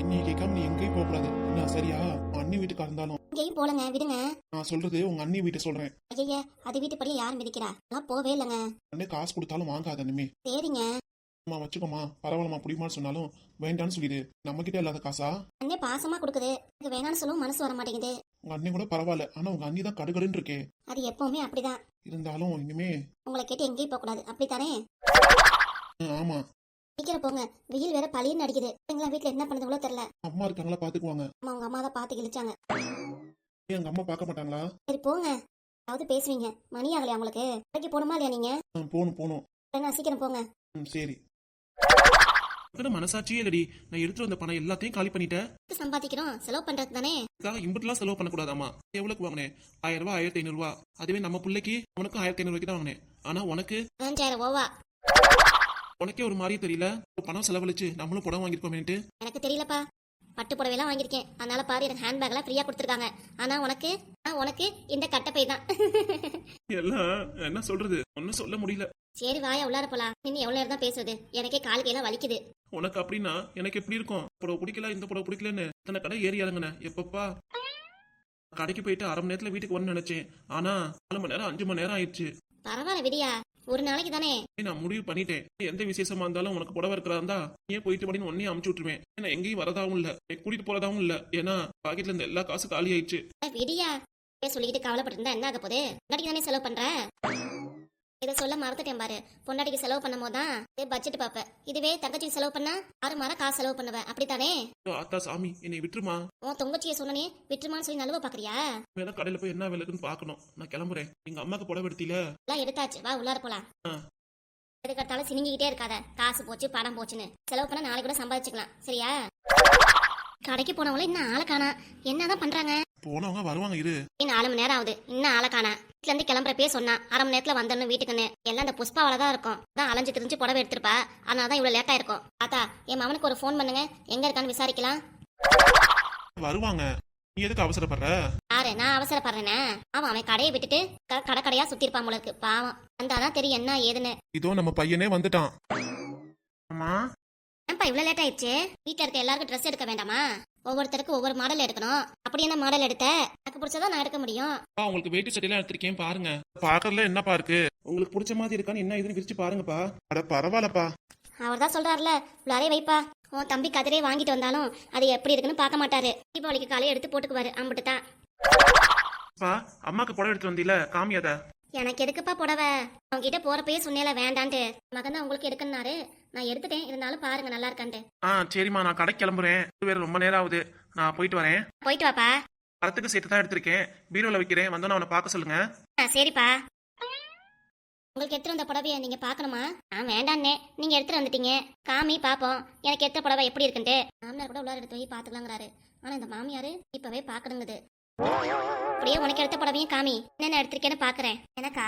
என்னைய கேட்காம நீ எங்கேயும் போக கூடாது. என்ன சரியா? உன் அண்ணி வீட்டுக்கா இருந்தாலும். எங்கேயும் போலங்க விடுங்க. நான் சொல்றது உங்க அண்ணி வீட்டை சொல்றேன். ஐயா அது வீட்டுப்படி யார் மிதிக்கிறா? நான் போவே இல்லைங்க. அண்ணே காசு கொடுத்தாலும் வாங்காத இனிமே சரிங்க. அம்மா வச்சுக்கோமா பரவாயில்லம்மா பிடிமான்னு சொன்னாலும் வேண்டான்னு சொல்லிடு. நம்ம கிட்ட இல்லாத காசா? அண்ணே பாசமா கொடுக்குது. எனக்கு வேணாம்னு சொல்லவும் மனசு வர மாட்டேங்குது. உங்க அண்ணி கூட பரவாயில்ல. ஆனா உங்க அண்ணி தான் கடுகடுன்னு இருக்கே. அது எப்பவுமே அப்படிதான். இருந்தாலும் இனிமே உங்களை கேட்டு எங்கேயும் போக கூடாது அப்படித்தானே ஆமா. சீக்கிரம் போங்க. வெயில் வேற பளின்னு அடிக்குது. எங்களா வீட்டுல என்ன பண்ணுதுங்களோ தெரியல. அம்மா இருக்காங்களா பாத்துக்குவாங்க. அம்மா உங்க அம்மா தான் பார்த்து கிழிச்சாங்க. எங்க அம்மா பார்க்க மாட்டாங்களா? சரி போங்க. அதாவது பேசுவீங்க. மணி ஆகலையா உங்களுக்கு? கடைக்கு போகணுமா இல்லையா நீங்க? போகணும் போகணும். என்ன சீக்கிரம் போங்க. ம், சரி. மனசாட்சியே இல்லடி. நான் எடுத்துட்டு வந்த பணம் எல்லாத்தையும் காலி பண்ணிட்டேன். சம்பாதிக்கிறோம். செலவு பண்றது தானே? இதுக்காக இம்புட்டுலாம் செலவு பண்ணக்கூடாதாமா எவ்வளவுக்கு வாங்கினேன் ஆயிரம் ரூபாய் ஆயிரத்தி ஐநூறு ரூபாய் அதுவே நம்ம பிள்ளைக்கு உனக்கும் ஆயிரத்தி ஐநூறு தான் வாங்கினேன். ஆனா உனக்கு? அஞ்சாயிரம் ஓவா. உனக்கே ஒரு மாதிரி தெரியல. பணம் செலவழிச்சு நம்மளும் படம் வாங்கிருக்கோமேன்ட்டு எனக்கு தெரியலப்பா. பட்டு புடவைலாம் வாங்கியிருக்கேன். அதனால பாரு எனக்கு ஹேண்ட்பேக்லாம் ஃப்ரீயா கொடுத்துருக்காங்க. ஆனா உனக்கு உனக்கு இந்த கட்டப்பை தான். எல்லாம் என்ன சொல்றது? ஒன்னும் சொல்ல முடியல. சரி வாயா உள்ளார போலாம். இன்னும் எவ்வளவு நேரம் தான் பேசுறது? எனக்கே கால் கையெல்லாம் வலிக்குது. உனக்கு அப்படின்னா எனக்கு எப்படி இருக்கும்? புடவை பிடிக்கல இந்த புடவை பிடிக்கலன்னு. இத்தனை கடை ஏறி இறங்குனேன் எப்பப்பா? கடைக்கு போயிட்டு அரை மணி நேரத்துல வீட்டுக்கு வரணும்னு நினைச்சேன். ஆனா நாலு மணி நேரம் அஞ்சு மணி நேரம் ஆயிடுச்சு. பரவாயில்ல விடியா. ஒரு நாளைக்கு தானே? நான் முடிவு பண்ணிட்டேன். எந்த விசேஷமா இருந்தாலும் உனக்கு புடவை இருக்கிறதா இருந்தா நீ போயிட்டு பண்ணி ஒன்னே அமுச்சு விட்டுருவேன். ஏன்னா எங்கேயும் வரதாவும் இல்ல. கூட்டிட்டு போறதாவும் இல்ல. ஏன்னா பாக்கெட்ல இருந்த எல்லா காசு காலி ஆயிடுச்சு விடியா. சொல்லிக்கிட்டு கவலைப்பட்டு இருந்தா என்ன ஆக போகுது? தானே செலவு பண்ற? இதை சொல்ல மறந்துட்டேன் பாரு. பொண்டாட்டிக்கு செலவு பண்ணும் போதுதான் பட்ஜெட் பாப்ப இதுவே தங்கச்சிக்கு செலவு பண்ணா ஆறு மாதம் காசு செலவு பண்ணுவ. அப்படித்தானே? ஆத்தா சாமி என்னை விட்டுருமா? உன் தொங்கச்சியை சொன்னனே விட்டுருமான்னு சொல்லி நழுவ பாக்குறியா வேணா கடையில போய் என்ன வேலை இருக்குன்னு பாக்கணும் நான் கிளம்புறேன். எங்க அம்மாக்கு புடவை எடுத்தீல? எல்லாம் எடுத்தாச்சு. வா உள்ளார போலாம். ஆ. எதுக்கட்டாலும் சினிங்கிக்கிட்டே இருக்காத. காசு போச்சு பணம் போச்சுன்னு. செலவு பண்ண நாளைக்கு கூட சம்பாதிச்சுக்கலாம். சரியா? கடைக்கு போனவங்கள இன்னும் ஆளை காணா. என்னதான் பண்றாங்க? போனவங்க வருவாங்க இரு. இன்னும் நாலு மணி நேரம் ஆகுது. இன்னும் ஆளை காணா. வீட்டுல இருந்து கிளம்புறப்பே சொன்னா அரை மணி நேரத்துல வந்துடணும் வீட்டுக்குன்னு எல்லாம் அந்த புஷ்பாவில தான் இருக்கும். தான் அலைஞ்சு திரிஞ்சு புடவை எடுத்திருப்பா. அதனால தான் இவ்வளவு லேட்டா இருக்கும். தாத்தா என் மவனுக்கு ஒரு ஃபோன் பண்ணுங்க. எங்க இருக்கான்னு விசாரிக்கலாம். வருவாங்க. நீ எதுக்கு அவசரப்படுற? யாரு? நான் அவசரப்படுறேனே? அவன் அவன் கடையை விட்டுட்டு க- கடை கடையா சுத்தி இருப்பான் போல இருக்கு. பாவம். வந்தாதான் தெரியும் என்ன ஏதுன்னு. இதோ நம்ம பையனே வந்துட்டான். அம்மா ஏன்பா இவ்வளவு லேட் ஆயிடுச்சு? வீட்ல இருக்க எல்லாருக்கும் ட்ரெஸ் எடுக்க வேண்டாமா? ஒவ்வொருத்தருக்கும் ஒவ்வொரு மாடல் எடுக்கணும். அப்படி என்ன மாடல் எடுத்த? எனக்கு பிடிச்சதா நான் எடுக்க முடியும். அப்பா, உங்களுக்கு வேட்டி சட்டையெல்லாம் எடுத்திருக்கேன் பாருங்க. பாக்கறதுல என்னப்பா இருக்கு? உங்களுக்கு பிடிச்ச மாதிரி இருக்கான்னு என்ன இதுன்னு விரிச்சு பாருங்கப்பா. அட பரவாயில்லப்பா. அவர் தான் சொல்றாருல உள்ளாரே வைப்பா. உன் தம்பி கதிரே வாங்கிட்டு வந்தாலும் அது எப்படி இருக்குன்னு பார்க்க மாட்டாரு. தீபாவளிக்கு காலையை எடுத்து போட்டுக்குவாரு அம்பிட்டு தான் பா அம்மாக்கு புடவை எடுத்து வந்தீல காமியாத? எனக்கு எதுக்குப்பா புடவை? உங்ககிட்ட போறப்பயே சொன்னேல வேண்டான்ட்டு. மகன் தான் உங்களுக்கு எடுக்கணுனாரு நான் எடுத்துட்டேன் இருந்தாலும் பாருங்க நல்லா இருக்கான்ட்டு. ஆ சரிம்மா நான் கடைக்கு கிளம்புறேன். வேற ரொம்ப நேரம் ஆகுது. நான் போயிட்டு வரேன். போயிட்டு வாப்பா. படத்துக்கு சேர்த்து தான் எடுத்திருக்கேன். பீரோல வைக்கிறேன். வந்தோன்னு அவனை பார்க்க சொல்லுங்க. ஆ சரிப்பா. உங்களுக்கு எடுத்துட்டு வந்த புடவைய நீங்க பார்க்கணுமா? நான் வேண்டான்னே நீங்க எடுத்துட்டு வந்துட்டீங்க. காமி பாப்போம். எனக்கு எடுத்த புடவை எப்படி இருக்குன்ட்டு. மாமனார் கூட உள்ளார எடுத்து போய் பாத்துக்கலாங்கிறாரு ஆனா இந்த மாமியாரு இப்பவே பாக்கணுங்குது அப்படியே உனக்கு எடுத்த புடவையும் காமி. என்னென்ன எடுத்திருக்கேன்னு பாக்குறேன். எனக்கா?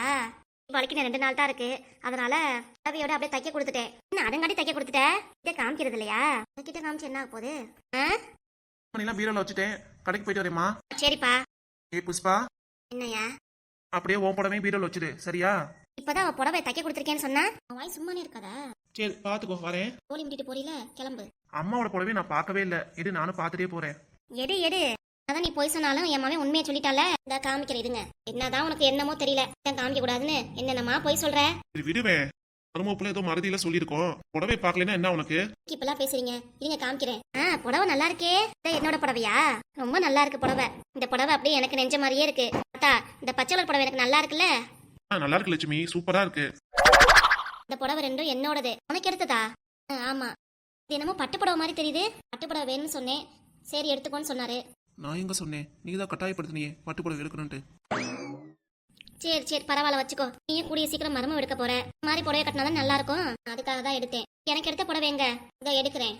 வலிக்கு ரெண்டு நாள் தான் இருக்கு. அதனால புடவையோட அப்படியே தைக்க கொடுத்துட்டேன். என்ன அதங்காட்டி தைக்க கொடுத்துட்ட? இதை காமிக்கிறது இல்லையா? கிட்ட காமிச்சு என்ன ஆக போகுது? மணிலாம் பீரோல வச்சுட்டேன். கடைக்கு போயிட்டு வரேம்மா. சரிப்பா. ஏ புஷ்பா. என்னையா? அப்படியே உன் புடவையும் பீரோல வச்சிடு. சரியா? இப்பதான் அவ புடவை தைக்க கொடுத்துருக்கேன்னு சொன்னா வாய் சும்மானே இருக்காதா? சரி பாத்துக்கோ வரேன். கோழி விட்டுட்டு போறீல கிளம்பு. அம்மாவோட புடவையும் நான் பார்க்கவே இல்லை. இது நானும் பார்த்துட்டே போறேன். எடு எடு. அதான் நீ போய் சொன்னாலும் என் மாமன் உண்மையை சொல்லிட்டால? இந்த காமிக்கிற இதுங்க என்னதான் உனக்கு என்னமோ தெரியல. இதான் காமிக்க கூடாதுன்னு என்னென்னமா போய் சொல்ற? விடுவேன் மருமப்புல ஏதோ மறதியில சொல்லியிருக்கோம். புடவை பார்க்கலன்னா என்ன உனக்கு? இப்பெல்லாம் பேசுறீங்க. இருங்க காமிக்கிறேன். ஆ புடவை நல்லா இருக்கே. என்னோட புடவையா? ரொம்ப நல்லா இருக்கு புடவை. இந்த புடவை அப்படியே எனக்கு நெஞ்ச மாதிரியே இருக்கு. அத்தா இந்த பச்சை கலர் புடவை எனக்கு நல்லா இருக்குல்ல? நல்லா இருக்கு லட்சுமி. சூப்பரா இருக்கு. இந்த புடவை ரெண்டும் என்னோடது. உனக்கு எடுத்ததா? ஆமா. இது என்னமோ பட்டு புடவை மாதிரி தெரியுது. பட்டு புடவை வேணும்னு சொன்னேன். சரி எடுத்துக்கோன்னு சொன்னாரு. நான் எங்க சொன்னேன்? நீ தான் கட்டாயப்படுத்தினியே பட்டு புடவை எடுக்கணும்ட்டு சரி சரி பரவாயில்ல வச்சுக்கோ. நீயும் கூடிய சீக்கிரம் மரமும் எடுக்க போற. இந்த மாதிரி புடவை கட்டினா தான் நல்லா இருக்கும் அதுக்காக தான் எடுத்தேன். எனக்கு எடுத்த புடவை எங்க? இதை எடுக்கிறேன்.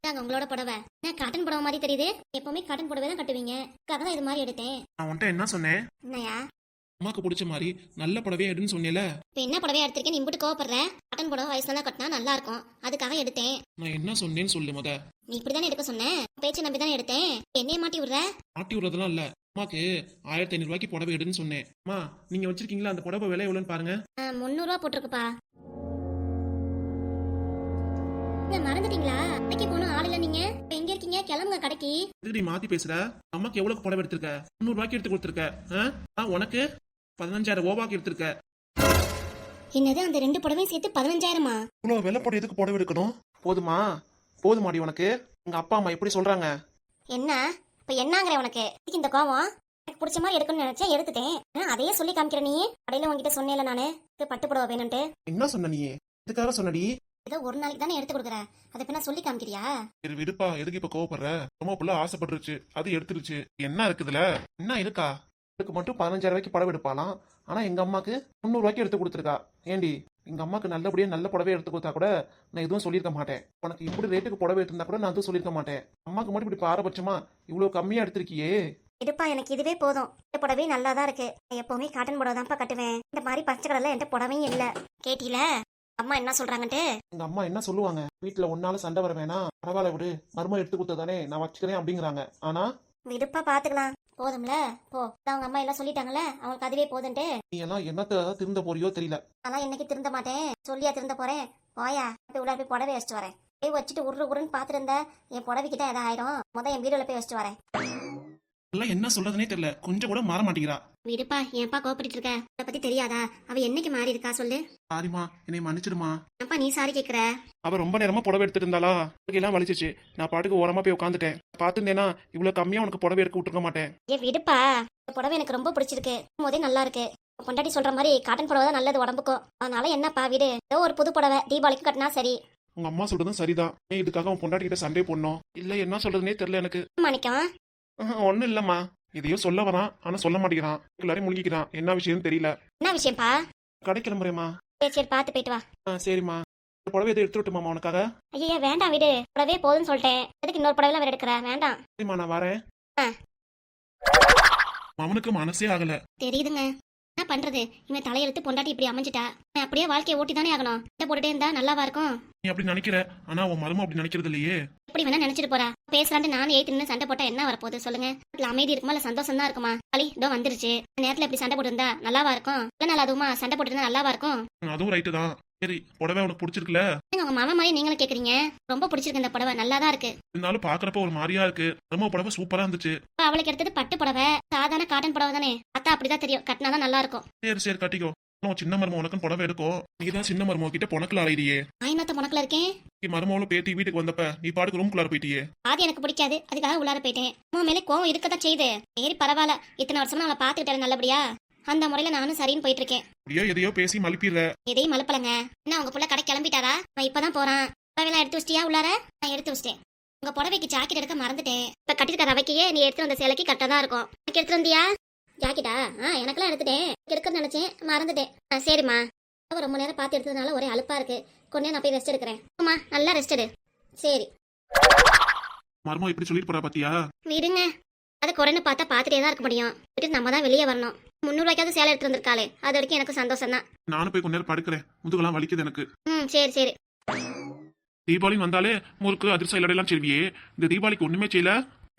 இதாங்க உங்களோட புடவை. என்ன காட்டன் புடவை மாதிரி தெரியுது? எப்பவுமே காட்டன் புடவை தான் கட்டுவீங்க. அதுக்காக தான் இது மாதிரி எடுத்தேன். நான் உன்ட்ட என்ன சொன்னேன்? என்னையா? அம்மாக்கு பிடிச்ச மாதிரி நல்ல புடவையே எடுன்னு சொன்னேல இப்ப என்ன புடவையா எடுத்திருக்கேன் இம்புட்டு கோவப்படுற? காட்டன் புடவை வயசுல தான் கட்டினா நல்லா இருக்கும். அதுக்காக எடுத்தேன். நான் என்ன சொன்னேன்னு சொல்லு முத. நீ இப்படிதானே எடுக்க சொன்னேன் பேச்சு நம்பி தானே எடுத்தேன். என்னைய மாட்டி விடுற? மாட்டி விடுறதெல்லாம் இல்ல. அம்மாக்கு ஆயிரத்தி ஐநூறு ரூபாய்க்கு புடவை எடுன்னு சொன்னேன். அம்மா நீங்க வச்சிருக்கீங்களா அந்த புடவை விலை எவ்வளோன்னு பாருங்க. முந்நூறுரூவா போட்டிருக்குப்பா. மறந்துட்டீங்களா? கடைக்கு போகணும் ஆள் இல்ல நீங்க? இப்ப எங்க இருக்கீங்க? கிளம்புங்க கடைக்கு. நீ மாத்தி பேசுற? அம்மாக்கு எவ்வளவு புடவை எடுத்திருக்க? முந்நூறு ரூபாய்க்கு எடுத்து கொடுத்துருக்க. உனக்கு? பதினஞ்சாயிரம் ரூபாய்க்கு எடுத்திருக்க. என்னது அந்த ரெண்டு புடவையும் சேர்த்து பதினஞ்சாயிரமா? இவ்வளவு விலை போட்டு எதுக்கு புடவை எடுக்கணும்? போதுமா? போதுமாடி உனக்கு. எங்க அப்பா அம்மா எப்படி சொல்றாங்க? என்ன? இப்ப என்னங்கிற உனக்கு? இந்த கோவம்? எனக்கு பிடிச்ச மாதிரி எடுக்கணும்னு நினைச்சேன் எடுத்துட்டேன். அதையே சொல்லி காமிக்கிற நீ? கடையில உங்ககிட்ட சொன்னேல நானு. பட்டு புடவை வேணும்ட்டு என்ன சொன்ன நீ? இதுக்காக சொன்னடி? ஏதோ ஒரு நாளைக்கு தானே எடுத்து கொடுக்குற அதை பின்ன சொல்லி காமிக்கிறியா? சரி விடுப்பா. எதுக்கு இப்ப கோவப்படுற? ரொம்ப புள்ள ஆசைப்பட்டுருச்சு. அது எடுத்துருச்சு. என்ன இருக்குதுல? என்ன இருக்கா? இதுக்கு மட்டும் பதினஞ்சாயிரம் ரூபாய்க்கு புடவை எடுப்பாலாம் ஆனா எங்க அம்மாக்கு முந்நூறு ரூபாய்க்கு எடுத்து கொடுத்துருக்கா. ஏண்டி? எங்க அம்மாக்கு நல்லபடியா நல்ல புடவை எடுத்து கொடுத்தா கூட நான் எதுவும் சொல்லியிருக்க மாட்டேன். உனக்கு இப்படி ரேட்டுக்கு புடவை எடுத்திருந்தா கூட நான் எதுவும் சொல்லியிருக்க மாட்டேன். அம்மாக்கு மட்டும் இப்படி பாரபட்சமா இவ்வளவு கம்மியா எடுத்திருக்கியே? எடுப்பா எனக்கு இதுவே போதும். இந்த புடவை நல்லா தான் இருக்கு. நான் எப்பவுமே காட்டன் புடவை தான்ப்பா கட்டுவேன். இந்த மாதிரி பச்சை கலர்ல என்கிட்ட புடவையும் இல்ல. கேட்டீல? அம்மா என்ன சொல்றாங்கன்ட்டு? எங்க அம்மா என்ன சொல்லுவாங்க? வீட்டுல ஒன்னால சண்டை வர வேணாம். பரவாயில்ல விடு. மருமக எடுத்து கொடுத்ததானே நான் வச்சுக்கிறேன் அப்படிங்கிறாங்க. ஆனா? விடுப்பா பாத்துக்கலாம். போதும்ல? போ. அவங்க அம்மா எல்லாம் சொல்லிட்டாங்கல்ல? அவங்களுக்கு அதுவே போதுன்ட்டு. நீ எல்லாம் என்னத்த திருந்த போறியோ தெரியல. ஆனா இன்னைக்கு திருந்த மாட்டேன். சொல்லியா திருந்த போறேன்? போயா? போய் உள்ள போய் புடவை வச்சுட்டு வரேன். போய் வச்சுட்டு உருள் உருன்னு பாத்துட்டு இருந்த என் புடவைக்கிட்ட எதாவது ஆயிரும். முத என் வீடுல போய் வச்சுட்டு வரேன். எல்லாம் என்ன சொல்றதுனே தெரியல. கொஞ்சம் கூட மாற மாட்டேங்கிறா. விடுப்பா ஏன்பா கோபப்பட்டு இருக்க? அதை பத்தி தெரியாதா? அவ என்னைக்கு மாறி இருக்கா சொல்லு. சாரிமா என்னை மன்னிச்சிடுமா ஏன்பா நீ சாரி கேக்குற? அவ ரொம்ப நேரமா புடவை எடுத்துட்டு இருந்தாளா? எல்லாம் வலிச்சிச்சு. நான் பாட்டுக்கு ஓரமா போய் உட்காந்துட்டேன் பார்த்துருந்தேனா இவ்வளவு கம்மியா உனக்கு புடவை எடுக்க விட்டுருக்க மாட்டேன். ஏ விடுப்பா. இந்த புடவை எனக்கு ரொம்ப பிடிச்சிருக்கு. போதே நல்லா இருக்கு. பொண்டாட்டி சொல்ற மாதிரி காட்டன் புடவை தான் நல்லது உடம்புக்கும். அதனால என்னப்பா விடு. ஏதோ ஒரு புது புடவை தீபாவளிக்கு கட்டினா சரி. உங்க அம்மா சொல்றதும் சரிதான். ஏன் இதுக்காக உன் பொண்டாட்டி கிட்ட சண்டை போடணும்? இல்ல என்ன சொல்றதுனே தெரியல எனக்கு. மாணிக்கம் ஒன்னும் இல்லம்மா. இதையும் சொல்ல வரான். ஆனா சொல்ல மாட்டேங்கிறான். எல்லாரையும் முழுகிக்கிறான் என்ன விஷயம்னு தெரியல. என்ன விஷயம்ப்பா? கடை கிளம்புறேம்மா சரி சரி பார்த்து போயிட்டு வா. ஆ சரிம்மா. புடவை எதை எடுத்து விட்டுமாமா உனக்காக? ஐயா வேண்டாம் விடு. புடவே போதும்னு சொல்லிட்டேன். எதுக்கு இன்னொரு புடவைலாம் வேற எடுக்கிற? வேண்டாம். சரிம்மா நான் வரேன். ஆ. அவனுக்கு மனசே ஆகல. தெரியுதுங்க. என்ன பண்றது? இவன் தலையெழுத்து பொண்டாட்டி இப்படி அமைஞ்சிட்டா? அப்படியே வாழ்க்கையை ஓட்டி தானே ஆகணும். கிட்ட போட்டுட்டே இருந்தா நல்லாவா இருக்கும். நீ அப்படி நினைக்கிற? ஆனா உன் மரும அப்படி நினைக்கிறது இல்லையே. எப்படி வேணா நினைச்சிட்டு போறா. பேசலான்ட்டு நானும் ஏத்து நின்னு சண்டை போட்டா என்ன வரப்போகுது சொல்லுங்க. வீட்டுல அமைதி இருக்குமா இல்ல சந்தோஷம் தான் இருக்குமா? களி இதோ வந்துருச்சு. நேரத்துல இப்படி சண்டை போட்டு இருந்தா நல்லாவா இருக்கும். இல்ல நாள் அதுவுமா சண்டை போட்டு இருந்தா நல்லாவா இருக்கும். அதுவும் ரைட்டு தான். சரி புடவை உனக்கு பிடிச்சிருக்குல்ல உங்க மாமா மாதிரி நீங்களும் கேக்குறீங்க? ரொம்ப பிடிச்சிருக்கு இந்த புடவை நல்லா தான் இருக்கு. இருந்தாலும் பாக்குறப்ப ஒரு மாதிரியா இருக்கு. மரும புடவை சூப்பரா இருந்துச்சு. அவளுக்கு எடுத்தது பட்டு புடவை. சாதாரண காட்டன் புடவை தானே? அத்தா அப்படிதான் தெரியும். கட்டினாதான் நல்லா இருக்கும் சரி சரி கட்டிக்கோ. உன் சின்ன மரும உனக்கும் புடவை எடுக்கும் நீ தான் சின்ன மருமக கிட்ட பொணக்கல அலையிறியே ஆயினத்த முனக்குல இருக்கேன். நீ மருமகளும் பேத்தி வீட்டுக்கு வந்தப்ப நீ பாட்டுக்கு ரூம்குள்ளார போயிட்டியே. அது எனக்கு பிடிக்காது. அதுக்காக உள்ளார போயிட்டேன். உன் மேலே கோவம் இருக்கதான் செய்யுது. சரி பரவாயில்ல. இத்தனை வருஷமா அவளை பாத்துக்கிட்டாரு நல்லபடியா? அந்த முறையில நானும் சரின்னு போயிட்டு இருக்கேன் அப்படியோ? எதையோ பேசி மழுப்பிடுற எதையும் மலுப்பலங்க. என்ன உங்க புள்ள கடை கிளம்பிட்டாரா? நான் இப்பதான் போறான். புடவைலாம் எடுத்து வச்சிட்டியா உள்ளார? நான் எடுத்து வச்சிட்டேன். உங்க புடவைக்கு ஜாக்கெட் எடுக்க மறந்துட்டேன். இப்ப கட்டிருக்க ரவைக்கையே நீ எடுத்து வந்த சேலைக்கு கரெக்டா தான் இருக்கும். எனக்கு எடுத்து வந்தியா? ஜாக்கெட்டா ஆ? எனக்கெல்லாம் எடுத்துட்டேன். எடுக்க நினைச்சேன். மறந்துட்டேன். ஆ சரிம்மா. ரொம்ப நேரம் பார்த்து எடுத்ததுனால ஒரே அலுப்பா இருக்கு. நேரம் நான் போய் ரெஸ்ட் எடுக்கிறேன். அம்மா நல்லா ரெஸ்ட் எடு. சரி. மருமக இப்படி சொல்லிட்டு போறா பாத்தியா? விடுங்க. அது குறைன்னு பார்த்தா பார்த்துட்டே தான் இருக்க முடியும். விட்டு நம்ம தான் வெளியே வரணும். முந்நூறுவாய்க்காவது சேலை எடுத்து வந்திருக்காளே அது வரைக்கும் எனக்கு சந்தோஷம் தான் நானும் போய் கொஞ்ச நேரம் படுக்கிறேன். முதுகெல்லாம் வலிக்குது எனக்கு. ம் சரி சரி. தீபாவளி வந்தாலே முறுக்கு அதிர்ஷ்டம் இலடையெல்லாம் செய்வியே. இந்த தீபாவளிக்கு ஒண்ணுமே செய்யல.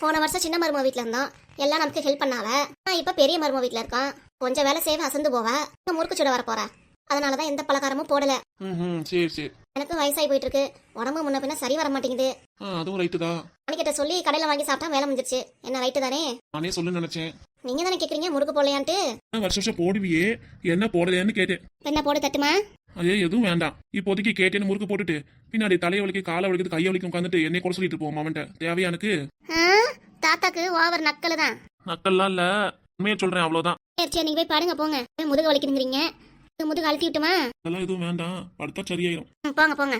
போன வருஷம் சின்ன மருமக வீட்ல இருந்தோம். எல்லாம் நமக்கு ஹெல்ப் பண்ணாவ. நான் இப்ப பெரிய மருமக வீட்ல இருக்கோம். கொஞ்சம் வேலை செய்வ அசந்து போவ. முறுக்கு சுட வர போறா அதனாலதான் எந்த பலகாரமும் போடல. ம் சரி சரி. எனக்கு வயசாகி போயிட்டு இருக்கு உடம்பு முன்ன பின்ன சரி வர மாட்டேங்குது. ஆ அதுவும் ரைட்டு தான். அன்னைக்கிட்ட சொல்லி கடையில வாங்கி சாப்பிட்டா வேலை முடிஞ்சிருச்சு. என்ன ரைட்டு தானே? நானே சொல்ல நினைச்சேன். நீங்க தானே கேக்குறீங்க முறுக்கு போடலையான்ட்டு? ஆ, வருஷம் வருஷம் போடுவியே. என்ன போடுறேன்னு கேட்டேன். என்ன போடு தட்டுமா? அதே எதுவும் வேண்டாம். இப்போதைக்கு கேட்டேன்னு முறுக்கு போட்டுட்டு பின்னாடி தலையை வலிக்கு காலை வலிக்குது கையை வலிக்கும் உட்காந்துட்டு என்னை கூட சொல்லிட்டு போவோம் அவன்கிட்ட தேவையா எனக்கு? ஆ, தாத்தாக்கு ஓவர் நக்கலு தான் நக்கல்லாம் இல்ல. உண்மையை சொல்றேன் அவ்வளவுதான். சரி சரி நீங்க போய் பாருங்க போங்க. போய் முதுகு வலிக்குதுங்கிறீங்க. முதுகு அழுத்தி விட்டுமா? அதெல்லாம் எதுவும் வேண்டாம். படுத்தா சரியாயிரும். ம், போங்க போங்க.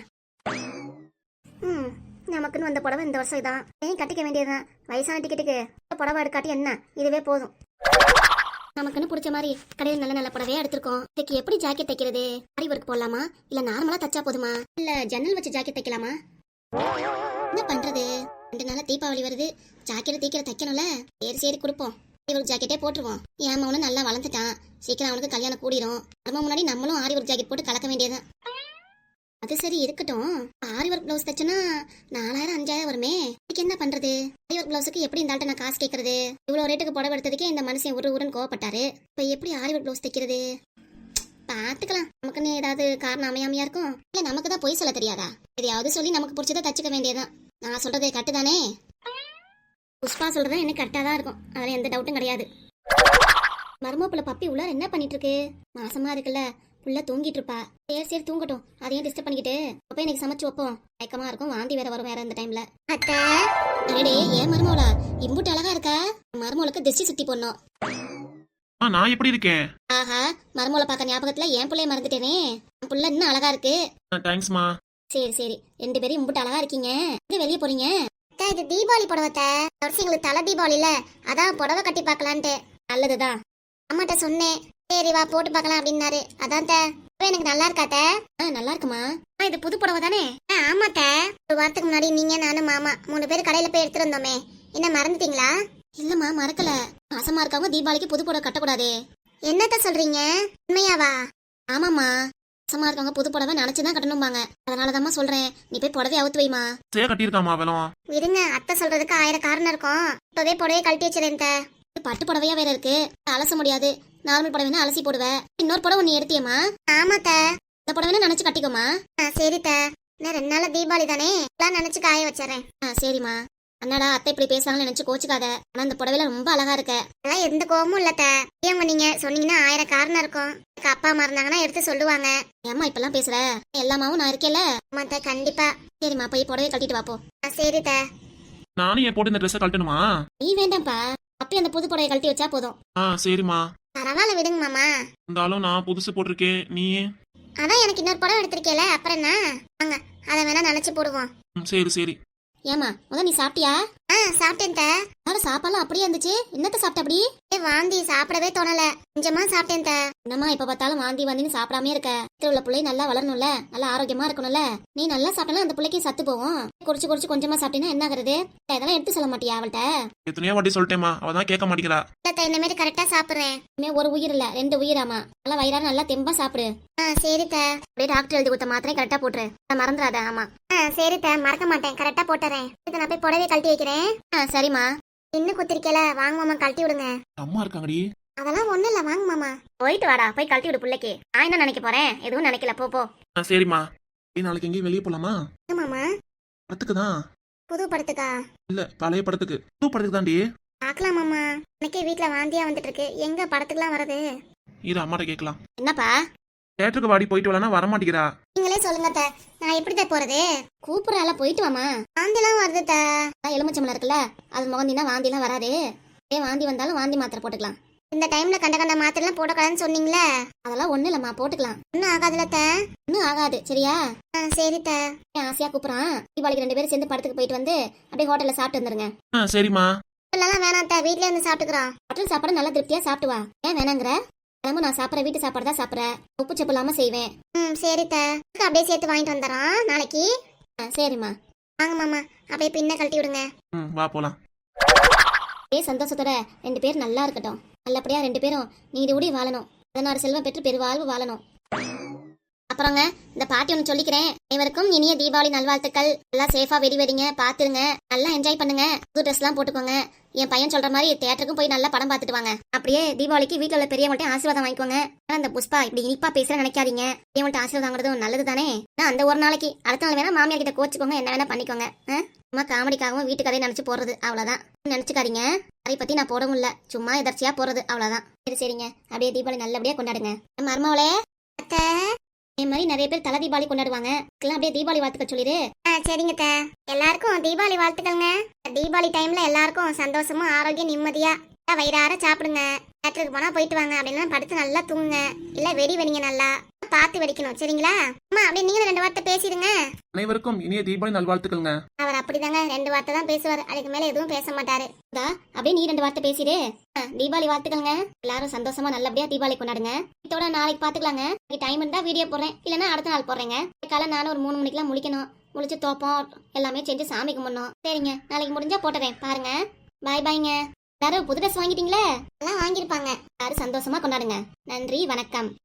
ம் நமக்குன்னு வந்த புடவை இந்த வருஷம் இதான். ஏன் கட்டிக்க வேண்டியதுதான்? வயசான டிக்கெட்டுக்கு. புடவை எடுக்காட்டி என்ன? இதுவே போதும். நமக்குன்னு பிடிச்ச மாதிரி கடையில் நல்ல நல்ல புடவையா எடுத்திருக்கோம். இதுக்கு எப்படி ஜாக்கெட் தைக்கிறது? ஆரி ஒர்க் போடலாமா? இல்ல நார்மலா தச்சா போதுமா? இல்ல ஜன்னல் வச்சு ஜாக்கெட் தைக்கலாமா? என்ன பண்றது? ரெண்டு நாளா தீபாவளி வருது. ஜாக்கெட் தீக்கிற தைக்கணும்ல? சரி சரி கொடுப்போம். இவருக்கு ஜாக்கெட்டே போட்டுருவோம். என் அவனும் நல்லா வளர்ந்துட்டான். சீக்கிரம் அவனுக்கு கல்யாணம் கூடிரும். நம்ம முன்னாடி நம்மளும் ஆரி ஒர்க் ஜாக்கெட் போட்டு கலக்க வேண்டியதுதான். அது சரி இருக்கட்டும். ஆரி ஒர்க் பிளவுஸ் தைச்சனா நாலாயிரம் அஞ்சாயிரம் வருமே. இதுக்கு என்ன பண்றது? ஆரி ஒர்க் பிளவுஸுக்கு எப்படி இந்த நான் காசு கேட்கறது இவ்வளவு ரேட்டுக்கு புடவை எடுத்ததுக்கே இந்த மனுஷன் ஒரு ஊரன் கோவப்பட்டாரு. இப்ப எப்படி ஆரி ஒர்க் பிளவுஸ் தைக்கிறது? பாத்துக்கலாம். நமக்குன்னு ஏதாவது காரணம் அமையாமையா இருக்கும். இல்ல நமக்கு தான் பொய் சொல்ல தெரியாதா? எதையாவது சொல்லி நமக்கு பிடிச்சதை தச்சுக்க வேண்டியதான் நான் சொல்றது கட்டுதானே? தானே புஷ்பா சொல்றது எனக்கு கரெக்டா தான் இருக்கும். அதுல எந்த டவுட்டும் கிடையாது. மருமப்புல பப்பி உள்ளார என்ன பண்ணிட்டு இருக்கு மாசமா இருக்குல்ல. புள்ள தூங்கிட்டு இருப்பா. சரி சரி தூங்கட்டும். அதையும் டிஸ்டர்ப் பண்ணிக்கிட்டு அப்ப எனக்கு சமைச்சு வைப்போம். மயக்கமா இருக்கும். வாந்தி வேற வரும் வேற இந்த டைம்ல அத்தை அடடே ஏன் மருமவளா இம்புட்டு அழகா இருக்கா? மருமவளுக்கு திருஷ்டி சுத்தி போடணும். ஆ நான் எப்படி இருக்கேன்? ஆஹா மருமவளை பார்க்க ஞாபகத்துல என் புள்ளைய மறந்துட்டேனே. என் புள்ள இன்னும் அழகா இருக்கு. தேங்க்ஸ்மா சரி சரி. ரெண்டு பேரும் இம்புட்டு அழகா இருக்கீங்க. எங்க வெளியே போறீங்க? இது தீபாவளி புடவை வருஷம் எங்களுக்கு தலை தீபாவளில அதான் புடவை கட்டி பார்க்கலான்ட்டு. நல்லதுதான் அம்மாட்ட சொன்னேன். சரி வா போட்டு பார்க்கலாம் அப்படின்னாரு. அதான் தே எனக்கு நல்லா இருக்காத்த நல்லா இருக்குமா? ஆ, இது புது புடவை தானே? ஆமாத்த ஒரு வாரத்துக்கு முன்னாடி நீங்க நானும் மாமா மூணு பேர் கடையில போய் எடுத்துட்டு வந்தோமே. என்ன மறந்துட்டீங்களா? இல்லம்மா மறக்கல. மாசமா இருக்கவங்க தீபாவளிக்கு புது புடவை கட்டக்கூடாதே. என்னத்த சொல்றீங்க? உண்மையாவா? ஆமாம்மா. மாசமா இருக்கவங்க புது புடவை நினைச்சுதான் கட்டணும்பாங்க. அதனாலதாம்மா சொல்றேன். நீ போய் புடவை அவுத்து வைமா சே கட்டியிருக்காமா அவளும். விடுங்க அத்தை சொல்றதுக்கு ஆயிரம் காரணம் இருக்கும். இப்பவே புடவைய கழட்டி வச்சிருந்தேன் பட்டு புடவையா வேற இருக்கு. அலச முடியாது. நார்மல் புடவைனா அலசி போடுவ. இன்னொரு புடவை நீ எடுத்தியம்மா. ஆமாத்த இந்த புடவைனா நினைச்சு கட்டிக்கோமா சரித்த இன்னும் ரெண்டு நாள் தீபாவளி தானே? எல்லாம் நினைச்சு காய வச்சிடறேன் சரிம்மா. அண்ணாடா அத்தை இப்படி பேசுறாங்கன்னு நினைச்சு கோச்சுக்காத. ஆனா இந்த புடவைல ரொம்ப அழகா இருக்க. அதெல்லாம் எந்த கோவமும் இல்லத்த ஏங்க நீங்க? சொன்னீங்கன்னா ஆயிரம் காரணம் இருக்கும். எனக்கு அப்பா அம்மா இருந்தாங்கன்னா எடுத்து சொல்லுவாங்க. ஏம்மா இப்பெல்லாம் பேசுற? எல்லாமாவும் நான் இருக்கேல்ல ஆமாத்த கண்டிப்பா. சரிம்மா போய் புடவை கட்டிட்டு வாப்போ சரித்த நானும் என் போட்டு இந்த ட்ரெஸ்ஸை கழட்டணுமா? நீ வேண்டாம்ப்பா. அப்படி அந்த புது புடவை கழட்டி வச்சா போதும். ஆ சரிம்மா. பரவாயில்ல விடுங்க மாமா. இருந்தாலும் நான் புதுசு போட்டிருக்கேன். நீ? அதான் எனக்கு இன்னொரு புடவை எடுத்திருக்கேல அப்புறம் என்ன? வாங்க அதை வேணா நினைச்சு போடுவோம். சரி சரி. ஏமா முத நீ சாப்பிட்டியா? ஆ சாப்பிட்டேன் அட சாப்பாடுலாம் அப்படியே இருந்துச்சு? என்னத்த சாப்பிட்ட அப்படி? ஏ வாந்தி சாப்பிடவே தோணல. கொஞ்சமா சாப்பிட்டேன் என்னம்மா இப்ப பார்த்தாலும் வாந்தி வாந்தின்னு சாப்பிடாம இருக்க. உள்ள பிள்ளை நல்லா வளரணும்ல. நல்லா ஆரோக்கியமா இருக்கணும்ல. நீ நல்லா சாப்பிட்டா அந்த பிள்ளைக்கு சத்து போகும். குடிச்சு குடிச்சு கொஞ்சமா சாப்பிட்டீங்கன்னா என்ன ஆகுறது இதெல்லாம் எடுத்து சொல்ல மாட்டியா அவள்கிட்ட? எத்தனையோ வாட்டி சொல்லிட்டேம்மா. அவ தான் கேட்க மாட்டேங்கிறா. இல்லத்த இந்த மாதிரி கரெக்டா சாப்பிடுறேன். இனிமே ஒரு உயிர் இல்ல ரெண்டு உயிராமா? நல்லா வயிறார நல்லா தெம்பா சாப்பிடு. ஆ சரித்த. அப்படியே டாக்டர் எழுதி கொடுத்த மாத்திரை கரெக்டா போட்டுரு. நான் மறந்துடாத ஆமா. ஆ சரித்த. மறக்க மாட்டேன். கரெக்டா போட்டுறேன். இதை நான் போய் புடவை கழட்டி வைக்கிறேன். ஆ சரிம்மா. இன்னும் குத்திருக்கல? வாங்க மாமா கழட்டி விடுங்க. அம்மா இருக்காங்கடி. அதெல்லாம் ஒண்ணு இல்ல வாங்க மாமா. போயிட்டு வாடா போய் கழட்டி விடு பிள்ளைக்கு. நான் என்ன நினைக்க போறேன்? எதுவும் நினைக்கல போ போ. ஆ சரிம்மா. ஏய், நாளைக்கு எங்கேயும் வெளியே போலாமா? மாமா? படத்துக்கு தான் புது படத்துக்கா? இல்ல பழைய படத்துக்கு. புது படத்துக்கு தாண்டி பாக்கலாம் மாமா. எனக்கே வீட்ல வாந்தியா வந்துட்டு இருக்கு. எங்க படத்துக்குலாம் வருது இரு அம்மாட்ட கேட்கலாம். என்னப்பா? தேட்டருக்கு வாடி போயிட்டு வரலான்னா வர மாட்டேங்கிறா நீங்களே சொல்லுங்க அத்தை. நான் எப்படி தான் போறது? கூப்பிடறால போயிட்டு வாமா. வாந்திலாம் வருது தா எலுமிச்சம்பளம் இருக்குல்ல அது முகந்தினா வாந்திலாம் வராது. ஏ வாந்தி வந்தாலும் வாந்தி மாத்திரை போட்டுக்கலாம். இந்த டைம்ல கண்ட கண்ட மாத்திரைலாம் போடக்கூடாதுன்னு சொன்னீங்களே? அதெல்லாம் ஒண்ணு இல்லம்மா போட்டுக்கலாம். ஒன்னும் ஆகாதுல த ஒன்னும் ஆகாது சரியா? சரி த ஆசையா கூப்பிடுறான். தீபாவளிக்கு ரெண்டு பேரும் சேர்ந்து படத்துக்கு போயிட்டு வந்து அப்படியே ஹோட்டல்ல சாப்பிட்டு வந்துருங்க. சரிம்மா. இல்லலாம் வேணாம் தா வீட்ல இருந்து சாப்பிட்டுக்கிறோம் ஹோட்டல் சாப்பாடு நல்லா திருப்தியா சாப்பிட்டு வா. ஏன் வேணாங்கிற? தினமும் நான் சாப்பிட்ற வீட்டு சாப்பாடு தான் சாப்பிட்றேன் உப்பு சப்பு இல்லாம செய்வேன். ம் சரி த. அப்படியே சேர்த்து வாங்கிட்டு வந்துடுறோம் நாளைக்கு. சரிம்மா. வாங்க மாமா அப்படியே பின்ன கழட்டி விடுங்க. ம் வா போலாம். ஏ சந்தோஷத்தோட ரெண்டு பேரும் நல்லா இருக்கட்டும். நல்லபடியா ரெண்டு பேரும் நீடி ஊடி வாழணும். பதினாறு செல்வம் பெற்று பெருவாழ்வு வாழணும். அப்புறங்க இந்த பாட்டி ஒன்று சொல்லிக்கிறேன். அனைவருக்கும் இனிய தீபாவளி நல்வாழ்த்துக்கள். நல்லா சேஃபா வெடி வெடிங்க பாத்துருங்க. நல்லா என்ஜாய் பண்ணுங்க. புது ட்ரெஸ் எல்லாம் போட்டுக்கோங்க. என் பையன் சொல்ற மாதிரி தேட்டருக்கும் போய் நல்லா படம் பார்த்துட்டு வாங்க. அப்படியே தீபாவளிக்கு வீட்டில் உள்ள பெரியவங்கள்ட்ட ஆசீர்வாதம் வாங்கிக்கோங்க. அந்த இந்த புஷ்பா இப்படி இனிப்பா பேசுற நினைக்காதீங்க. பெரியவங்கள்ட்ட ஆசீர்வாதம் வாங்குறதும் நல்லது தானே நான் அந்த ஒரு நாளைக்கு அடுத்த நாள் வேணா மாமியார் கிட்ட கோச்சுக்கோங்க என்ன வேணா பண்ணிக்கோங்க. ஆ? சும்மா காமெடிக்காகவும் வீட்டு கதையை நினைச்சு போறது அவ்வளவுதான். நினைச்சுக்காதீங்க. அதை பத்தி நான் போடவும் இல்ல. சும்மா எதர்ச்சியா போறது அவ்வளவுதான். சரி சரிங்க. அப்படியே தீபாவளி நல்லபடியா கொண்டாடுங்க. மருமவளே அத்தை. அதே மாதிரி நிறைய பேர் தலை தீபாவளி கொண்டாடுவாங்க. எல்லாம் அப்படியே தீபாவளி வாழ்த்துக்க சொல்லிடு. சரிங்க அத்தை. எல்லாருக்கும் தீபாவளி வாழ்த்துக்கள்ங்க. தீபாவளி டைம்ல எல்லாருக்கும் சந்தோஷமும் ஆரோக்கியம் நிம்மதியா வயிறார சாப்பிடுங்க. தேட்டருக்கு போனா போயிட்டு வாங்க. அப்படின்னா படுத்து நல்லா தூங்குங்க. இல்ல வெடி வெடிங்க நல்லா. பார்த்து வெடிக்கணும். சரிங்களா? அம்மா அப்படியே நீங்க ரெண்டு வார்த்தை பேசிடுங்க. அனைவருக்கும் இனிய தீபாவளி நல்வாழ்த்துக்கள்ங்க. அவர் அப்படிதாங்க. ரெண்டு வார்த்தை தான் பேசுவார். அதுக்கு மேல எதுவும் பேச மாட்டாரு. அப்படியே நீ ரெண்டு வார்த்தை பேசிடு. தீபாவளி வாழ்த்துக்கள்ங்க. எல்லாரும் சந்தோஷமா நல்லபடியா தீபாவளி கொண்டாடுங்க. இதோட நாளைக்கு பாத்துக்கலாங்க டைம் இருந்தா வீடியோ போடுறேன். இல்லைன்னா அடுத்த நாள் போடுறேங்க. காலை நானும் ஒரு மூணு மணிக்கெல்லாம் முழிக்கணும். முழிச்சு தோப்போம். எல்லாமே செஞ்சு சாமி கும்பிடணும். சரிங்க. நாளைக்கு முடிஞ்சா போட்டுறேன். பாருங்க. பாய் பாய்ங்க எல்லாரும் புது ட்ரெஸ் வாங்கிட்டீங்களே? எல்லாம் வாங்கியிருப்பாங்க. எல்லாரும் சந்தோஷமா கொண்டாடுங்க. நன்றி வணக்கம்.